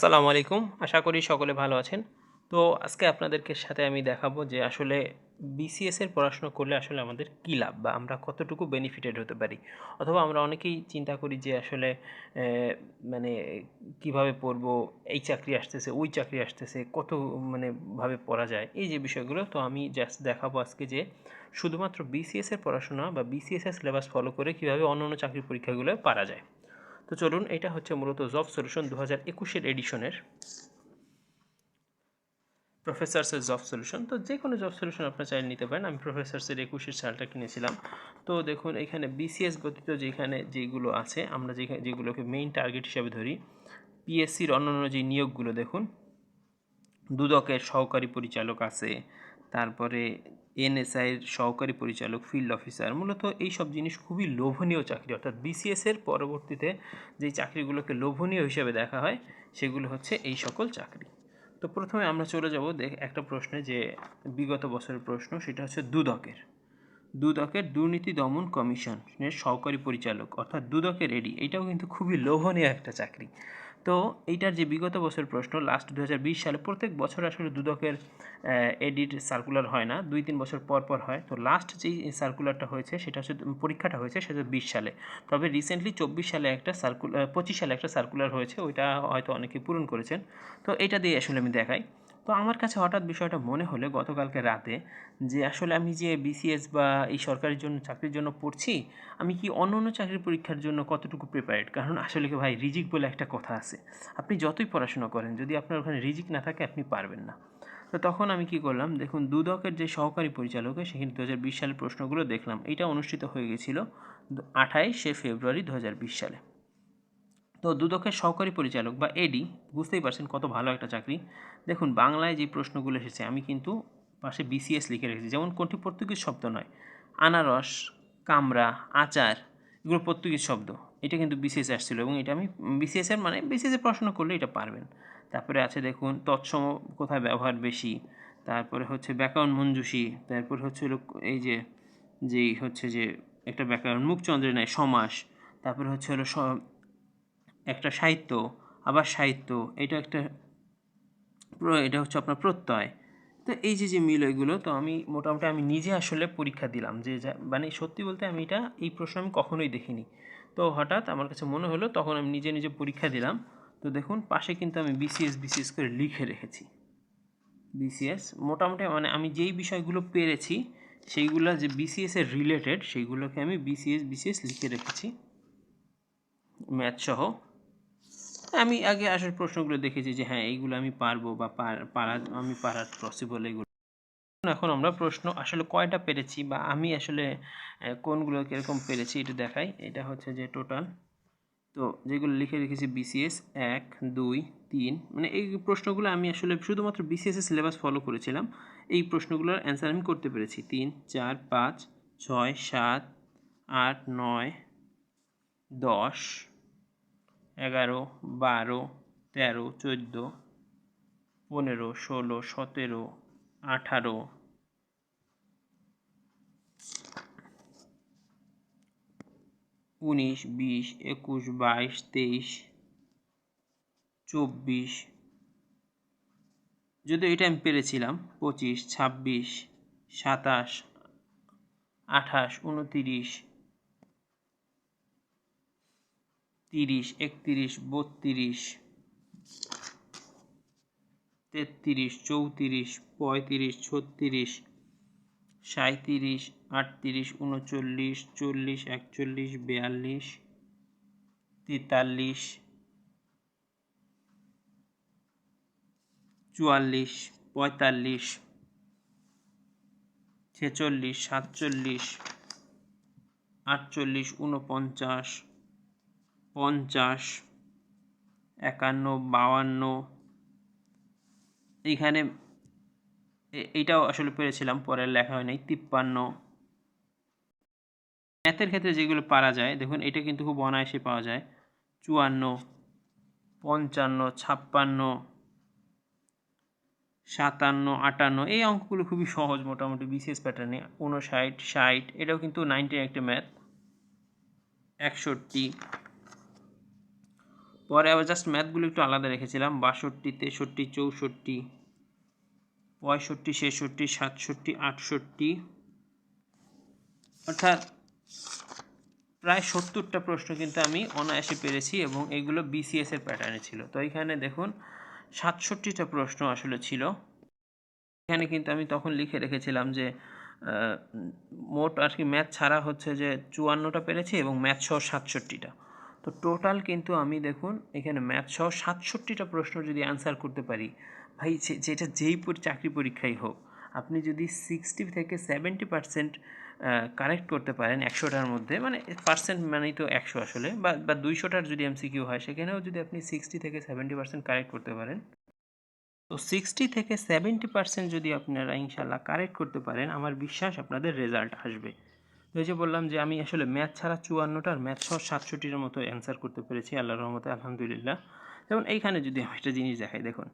আসসালামু আলাইকুম। আশা করি সকলে ভালো আছেন। তো আজকে আপনাদেরকে সাথে আমি দেখাবো যে আসলে বিসিএস এর পড়াশোনা করলে আসলে আমাদের কী লাভ বা আমরা কতটুকু বেনিফিটেড হতে পারি। অথবা আমরা অনেকেই চিন্তা করি যে আসলে মানে কীভাবে পড়ব, এই চাকরি আসতেছে, ওই চাকরি আসতেছে, কত মানে ভাবে পড়া যায়, এই যে বিষয়গুলো। তো আমি জাস্ট দেখাবো আজকে যে শুধুমাত্র বিসিএস এর পড়াশোনা বা বিসিএস এর সিলেবাস ফলো করে কীভাবে অন্য অন্য চাকরির পরীক্ষাগুলো পারা যায়। তো চলুন, এটা হচ্ছে মূলত জব সলিউশন দু হাজার একুশের এডিশনের প্রফেসরসের জব সলিউশন তো যে কোনো জব সলিউশন আপনার চাইলে নিতে পারেন। আমি প্রফেসরসের একুশের সালটা কিনেছিলাম। তো দেখুন, এখানে বিসিএস ব্যতীত যেখানে যেগুলো আছে, আমরা যেখানে যেগুলোকে মেইন টার্গেট হিসাবে ধরি পিএসসির অন্যান্য যে নিয়োগগুলো দেখুন, দুদকের সহকারী পরিচালক আছে, তারপরে এনএসআইয়ের সহকারী পরিচালক ফিল্ড অফিসার মূলত এই সব জিনিস খুবই লোভনীয় চাকরি। অর্থাৎ বিসিএস এর পরবর্তীতে যেই চাকরিগুলোকে লোভনীয় হিসেবে দেখা হয়, সেগুলো হচ্ছে এই সকল চাকরি। তো প্রথমে আমরা চলে যাব দেখ, একটা প্রশ্নে যে বিগত বছরের প্রশ্ন, সেটা হচ্ছে দুদকের। দুদকের দুর্নীতি দমন কমিশনের সহকারী পরিচালক, অর্থাৎ দুদকের এডি এটাও কিন্তু খুবই লোভনীয় একটা চাকরি। তো এইটার যে বিগত বছর প্রশ্ন লাস্ট দু হাজার বিশ সালে প্রত্যেক বছর আসলে দুদকের এডিট সার্কুলার হয় না, দুই তিন বছর পর পর হয়। তো লাস্ট যেই সার্কুলারটা হয়েছে, সেটা হচ্ছে পরীক্ষাটা হয়েছে সেটা বিশ সালে। তবে রিসেন্টলি চব্বিশ সালে একটা সার্কুলার পঁচিশ সালে একটা সার্কুলার হয়েছে, ওইটা হয়তো অনেকে পূরণ করেছেন। তো এটা দিয়ে আসলে আমি দেখাই। তো আমার কাছে হঠাৎ বিষয়টা মনে হলো গতকালকে রাতে যে আসলে আমি যে বিসিএস বা এই সরকারের জন্য চাকরির জন্য পড়ছি, আমি কি অন্য অন্য চাকরির পরীক্ষার জন্য কতটুকু প্রিপারেড কারণ আসলে কি ভাই রিজিক বলে একটা কথা আছে। আপনি যতই পড়াশোনা করেন, যদি আপনার ওখানে রিজিক না থাকে, আপনি পারবেন না। তো তখন আমি কি করলাম, দেখুন দুদকের যে সহকারী পরিচালক সেখানে দু হাজার বিশ সালের প্রশ্নগুলো দেখলাম। এটা অনুষ্ঠিত হয়ে গেছিল আঠাইশে ফেব্রুয়ারি দু হাজার বিশ সালে। তো দুদকের সহকারী পরিচালক বা এডি বুঝতেই পারছেন কত ভালো একটা চাকরি। দেখুন, বাংলায় যে প্রশ্নগুলো এসেছে, আমি কিন্তু পাশে বিসিএস লিখে রেখেছি। যেমন কোনটি পর্তুগিজ শব্দ নয়, আনারস, কামরা, আচার, এগুলো পর্তুগিজ শব্দ। এটা কিন্তু বিসিএস আসছিল এবং এটা আমি বিসিএসের মানে বিসিএসে প্রশ্ন করলে এটা পারবেন। তারপরে আছে দেখুন, তৎসম কোথায় ব্যবহার বেশি? তারপরে হচ্ছে ব্যাকরণ মঞ্জুষী, তারপরে হচ্ছে এই যে, যেই হচ্ছে যে একটা ব্যাকরণ, মুখচন্দ্রের নেয় সমাস, তারপরে হচ্ছে হলো একটা সাহিত্য, আবার সাহিত্য, এটা একটা এটা হচ্ছে আপনার প্রত্যয়। তো এই যে যে মিল এগুলো, তো আমি মোটামুটি আমি নিজে আসলে পরীক্ষা দিলাম যে মানে সত্যি বলতে আমি এটা, এই প্রশ্ন আমি কখনোই দেখিনি। তো হঠাৎ আমার কাছে মনে হলো, তখন আমি নিজে নিজে পরীক্ষা দিলাম। তো দেখুন, পাশে কিন্তু আমি বিসিএস বিসিএস করে লিখে রেখেছি। বিসিএস মোটামুটি মানে আমি যেই বিষয়গুলো পেরেছি, সেইগুলো যে বিসিএস এর রিলেটেড সেইগুলোকে আমি বিসিএস বিসিএস লিখে রেখেছি। ম্যাথ সহ। আমি আগে আসলে প্রশ্নগুলো দেখেছি যে হ্যাঁ এইগুলো আমি পারব বা পার- আমি পারার পসিবল এগুলো। এখন আমরা প্রশ্ন আসলে কয়টা পেরেছি বা আমি আসলে কোনগুলো কীরকম পেরেছি এটা দেখাই। এটা হচ্ছে যে টোটাল তো যেগুলো লিখে রেখেছি বিসিএস এক, দুই, তিন মানে এই প্রশ্নগুলো আমি আসলে শুধুমাত্র বিসিএস এর সিলেবাস ফলো করেছিলাম। এই প্রশ্নগুলোর অ্যান্সার আমি করতে পেরেছি। তিন, চার, পাঁচ, ছয়, সাত, আট, নয়, দশ এগারো, বারো, তেরো, চোদ্দ, পনেরো, ষোলো, সতেরো, আঠারো। উনিশ, বিশ, একুশ, বাইশ, তেইশ, চব্বিশ। যদি এটা আমি পেরেছিলাম, পঁচিশ, ছাব্বিশ, সাতাশ, আঠাশ, উনতিরিশ তিরিশ, একত্রিশ, বত্রিশ, তেত্রিশ, চৌত্রিশ, পঁয়ত্রিশ, ছত্রিশ সাঁত্রিশ আটত্রিশ, উনচল্লিশ, চল্লিশ, একচল্লিশ, বিয়াল্লিশ, তেতাল্লিশ, চুয়াল্লিশ, পঁয়তাল্লিশ, ছেচল্লিশ, সাতচল্লিশ, আটচল্লিশ উনপঞ্চাশ পঞ্চাশ, একান্ন বাউান্ন এইখানে এইটাও আসলে পেরেছিলাম, পরে লেখা হয় নাই তিপ্পান্ন। ম্যাথের ক্ষেত্রে যেগুলো পারা যায়, দেখুন, এটা কিন্তু খুব অনায়াসে পাওয়া যায়। চুয়ান্ন, পঞ্চান্ন, ছাপ্পান্ন, সাতান্ন, আটান্ন, এই অঙ্কগুলো খুবই সহজ মোটামুটি, বিশেষ প্যাটার্নে উনষাট, ষাট, এটাও কিন্তু নাইনটিন একটা ম্যাথ একষট্টি পরে আবার জাস্ট ম্যাথগুলো একটু আলাদা রেখেছিলাম। বাষট্টি, তেষট্টি, চৌষট্টি, পঁয়ষট্টি, ছেষট্টি, সাতষট্টি, আটষট্টি। অর্থাৎ প্রায় সত্তরটা প্রশ্ন কিন্তু আমি অনায়াসে পেরেছি এবং এগুলো বিসিএসের প্যাটার্নে ছিল। তো এখানে দেখুন, সাতষট্টিটা প্রশ্ন আসলে ছিল। এখানে কিন্তু আমি তখন লিখে রেখেছিলাম যে মোট আর কি ম্যাথ ছাড়া হচ্ছে যে চুয়ান্নটা পেরেছি এবং ম্যাথ সহ সাতষট্টিটা। তো টোটাল কিন্তু আমি দেখুন, এখানে ম্যাথ সহ সাতষট্টিটা প্রশ্ন যদি অ্যান্সার করতে পারি, ভাই যেটা যেই চাকরি পরীক্ষাই হোক, আপনি যদি সিক্সটি থেকে সেভেন্টি পার্সেন্ট কারেক্ট করতে পারেন একশোটার মধ্যে মানে পার্সেন্ট মানেই তো একশো আসলে, বা বা দুইশোটার যদি এমসিকিউ হয়, সেখানেও যদি আপনি সিক্সটি থেকে সেভেন্টি পার্সেন্ট কারেক্ট করতে পারেন। তো সিক্সটি থেকে সেভেন্টি পার্সেন্ট যদি আপনারা ইনশাল্লাহ কারেক্ট করতে পারেন, আমার বিশ্বাস আপনাদের রেজাল্ট আসবে। এই যে বললাম যে আমি আসলে ম্যাথ ছাড়া চুয়ান্নটার ম্যাথ সহ সাতষট্টির মতো অ্যান্সার করতে পেরেছি, আল্লাহর রহমতে, আলহামদুলিল্লাহ। যেমন এইখানে যদি আমি একটা জিনিস দেখাই, দেখুন,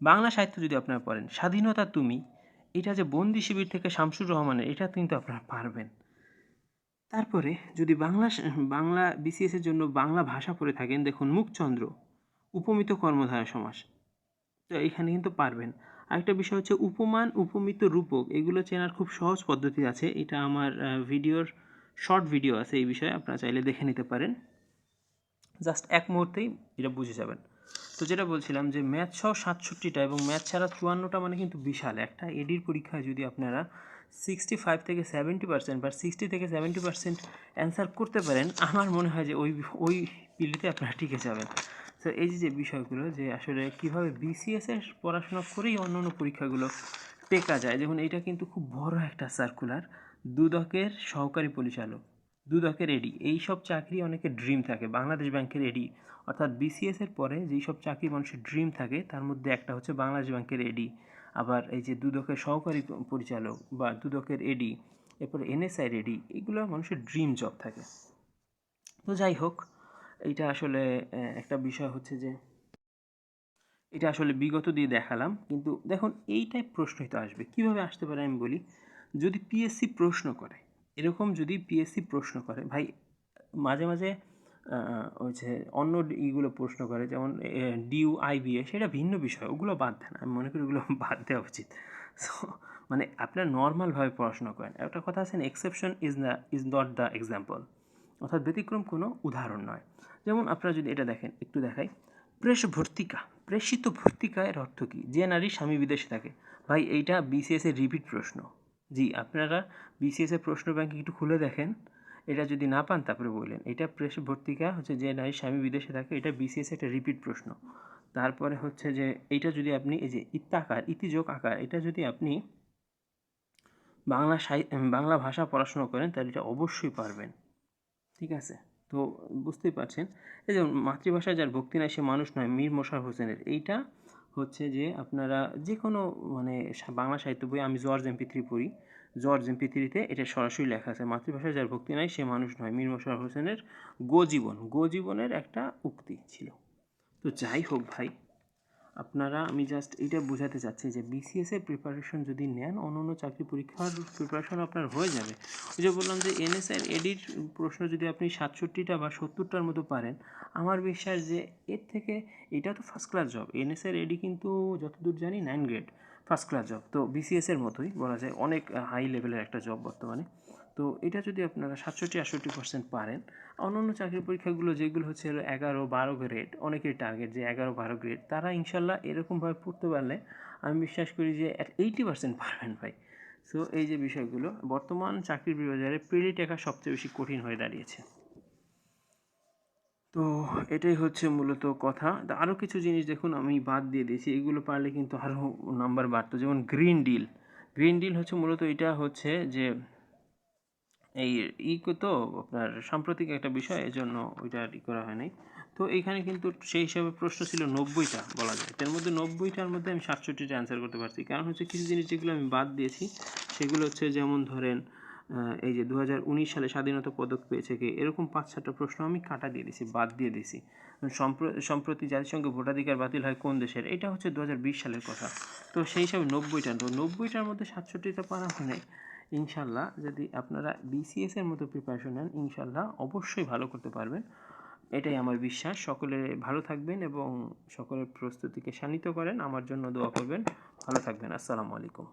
বাংলা সাহিত্য যদি আপনারা পড়েন, স্বাধীনতা তুমি, এটা যে বন্দি শিবির থেকে শামসুর রহমানের, এটা কিন্তু আপনারা পারবেন। তারপরে যদি বাংলা বাংলা বিসিএসের জন্য বাংলা ভাষা পড়ে থাকেন, দেখুন মুখচন্দ্র, উপমিত কর্মধারা সমাস, তো এখানে কিন্তু পারবেন। আরেকটা বিষয় হচ্ছে উপমান, উপমিত রূপক, এগুলো চেনার খুব সহজ পদ্ধতি আছে। এটা আমার ভিডিওর শর্ট ভিডিও আছে এই বিষয়ে, আপনারা চাইলে দেখে নিতে পারেন। জাস্ট এক মুহূর্তেই এটা বুঝে যাবেন। তো যেটা বলছিলাম যে ম্যাথ সহ সাতষট্টিটা এবং ম্যাথ ছাড়া চুয়ান্নটা মানে কিন্তু বিশাল। একটা এডির পরীক্ষায় যদি আপনারা সিক্সটি ফাইভ থেকে সেভেন্টি পার্সেন্ট বা সিক্সটি থেকে সেভেন্টি পার্সেন্ট অ্যান্সার করতে পারেন, আমার মনে হয় যে ওই ওই পিলিতে আপনারা টিকে যাবেন। তো এই যে যে বিষয়গুলো যে আসলে কীভাবে বিসিএস এর পড়াশোনা করেই অন্য অন্য পরীক্ষাগুলো টেকা যায় যেমন এটা কিন্তু খুব বড় একটা সার্কুলার দুদকের সহকারী পরিচালক, দুদকের এডি এই সব চাকরি অনেকের ড্রিম থাকে, বাংলাদেশ ব্যাংকের এডি অর্থাৎ বিসিএস এর পরে যেই সব চাকরি মানুষের ড্রিম থাকে, তার মধ্যে একটা হচ্ছে বাংলাদেশ ব্যাংকের এডি আবার এই যে দুদকের সহকারী পরিচালক বা দুদকের এডি এরপরে এনএসআই এডি এগুলো মানুষের ড্রিম জব থাকে। তো যাই হোক এইটা আসলে একটা বিষয় হচ্ছে যে, এটা আসলে বিগত দিয়ে দেখালাম। কিন্তু দেখুন এই টাইপ প্রশ্নই তো আসবে। কীভাবে আসতে পারে আমি বলি, যদি পিএসসি প্রশ্ন করে, এরকম যদি পিএসসি প্রশ্ন করে, ভাই, মাঝে মাঝে ওই যে অন্য ইগুলো প্রশ্ন করে, যেমন ডিউ আইবিএ সেটা ভিন্ন বিষয়, ওগুলো বাদ দেন। আমি মনে করি ওগুলো বাদ দেওয়া উচিত। সো মানে আপনার নর্মালভাবে পড়াশোনা করেন। একটা কথা আছে এক্সেপশন ইজ না ইজ নট দ্য এক্সাম্পল অর্থাৎ ব্যতিক্রম কোনো উদাহরণ নয়। যেমন আপনারা যদি এটা দেখেন, একটু দেখাই। প্রেস ভর্তিকা, প্রেষিত ভর্তিকা এর অর্থ কী? যে নারী স্বামী বিদেশে থাকে। ভাই, এইটা বিসিএস এর রিপিট প্রশ্ন। জি, আপনারা বিসিএস এর প্রশ্ন ব্যাংক একটু খুলে দেখেন। এটা যদি না পান, তারপরে বললেন। এটা প্রেস ভর্তিকা হচ্ছে যে নারী স্বামী বিদেশে থাকে, এটা বিসিএস একটা রিপিট প্রশ্ন। তারপরে হচ্ছে যে এইটা যদি আপনি, এই যে ইত্যাকার ইতিযোগ আকার, এটা যদি আপনি বাংলা সাহি, বাংলা ভাষা পড়াশোনা করেন, তাহলে এটা অবশ্যই পারবেন। ঠিক আছে? তো বুঝতেই পারছেন? এই যে মাতৃভাষায় যার ভক্তি নাই, সে মানুষ নয়, মীর মোশারফ হোসেনের। এইটা হচ্ছে যে আপনারা যে কোনো মানে বাংলা সাহিত্য বই, আমি জর্জ এমপি থ্রি পড়ি। জর্জ এমপি থ্রিতে এটা সরাসরি লেখা আছে, মাতৃভাষায় যার ভক্তি নাই, সে মানুষ নয়, মীর মোশারফ হোসেনের গো জীবন গো জীবনের একটা উক্তি ছিল। তো যাই হোক ভাই আপনারা, আমি জাস্ট এটা বোঝাতে চাচ্ছি যে বিসিএসের প্রিপারেশন যদি নেন অন্য অন্য চাকরি পরীক্ষার প্রিপারেশন আপনার হয়ে যাবে। ওই যে বললাম যে এনএসআর এডির প্রশ্ন যদি আপনি সাতষট্টিটা বা সত্তরটার মতো পারেন, আমার বিশ্বাস যে এর থেকে এটা তো first class job NSR AD কিন্তু যতদূর জানি nine grade first class job তো বিসিএস এর মতোই বলা যায়, অনেক হাই লেভেলের একটা জব বর্তমানে। তো এটা যদি আপনারা সাতষট্টি, আটষট্টি পার্সেন্ট পারেন, অন্যান্য চাকরির পরীক্ষাগুলো যেগুলো হচ্ছে এগারো, বারো গ্রেড অনেকের টার্গেট যে এগারো, বারো গ্রেড তারা ইনশাল্লাহ এরকমভাবে পড়তে পারলে আমি বিশ্বাস করি যে এইটি পার্সেন্ট পারবেন ভাই। সো এই যে বিষয়গুলো, বর্তমান চাকরির বাজারে প্রিলি টেকা সবচেয়ে বেশি কঠিন হয়ে দাঁড়িয়েছে। তো এটাই হচ্ছে মূলত কথা। আরও কিছু জিনিস দেখুন আমি বাদ দিয়ে দিয়েছি। এগুলো পারলে কিন্তু আরও নাম্বার বাড়তো, যেমন গ্রিন ডিল গ্রিন ডিল হচ্ছে মূলত এটা হচ্ছে যে, এই ই তো আপনার সাম্প্রতিক একটা বিষয় এই জন্য ওইটা আর ই করা হয় নাই। তো এইখানে কিন্তু সেই হিসাবে প্রশ্ন ছিল নব্বইটা বলা যায়। তার মধ্যে নব্বইটার মধ্যে আমি সাতষট্টিটা অ্যান্সার করতে পারছি। কারণ হচ্ছে কিছু জিনিস যেগুলো আমি বাদ দিয়েছি, সেগুলো হচ্ছে যেমন ধরেন এই যে দু হাজার উনিশ সালে স্বাধীনতা পদক পেয়েছে কে? এরকম পাঁচ সাতটা প্রশ্ন আমি কাটা দিয়ে দিয়েছি বাদ দিয়ে দিয়েছি সম্প্র- সম্প্রতি জাতিসংঘে ভোটাধিকার বাতিল হয় কোন দেশের? এটা হচ্ছে দু হাজার বিশ সালের কথা। তো সেই হিসাবে নব্বইটা, তো নব্বইটার মধ্যে সাতষট্টিটা পারা মানে ইনশাল্লাহ যদি আপনারা বিসিএসের মতো প্রিপারেশন নেন, ইনশাল্লাহ অবশ্যই ভালো করতে পারবেন। এটাই আমার বিশ্বাস। সকলে ভালো থাকবেন এবং সকলের প্রস্তুতিকে শানিত করেন। আমার জন্য দোয়া করবেন। ভালো থাকবেন। আসসালামু আলাইকুম।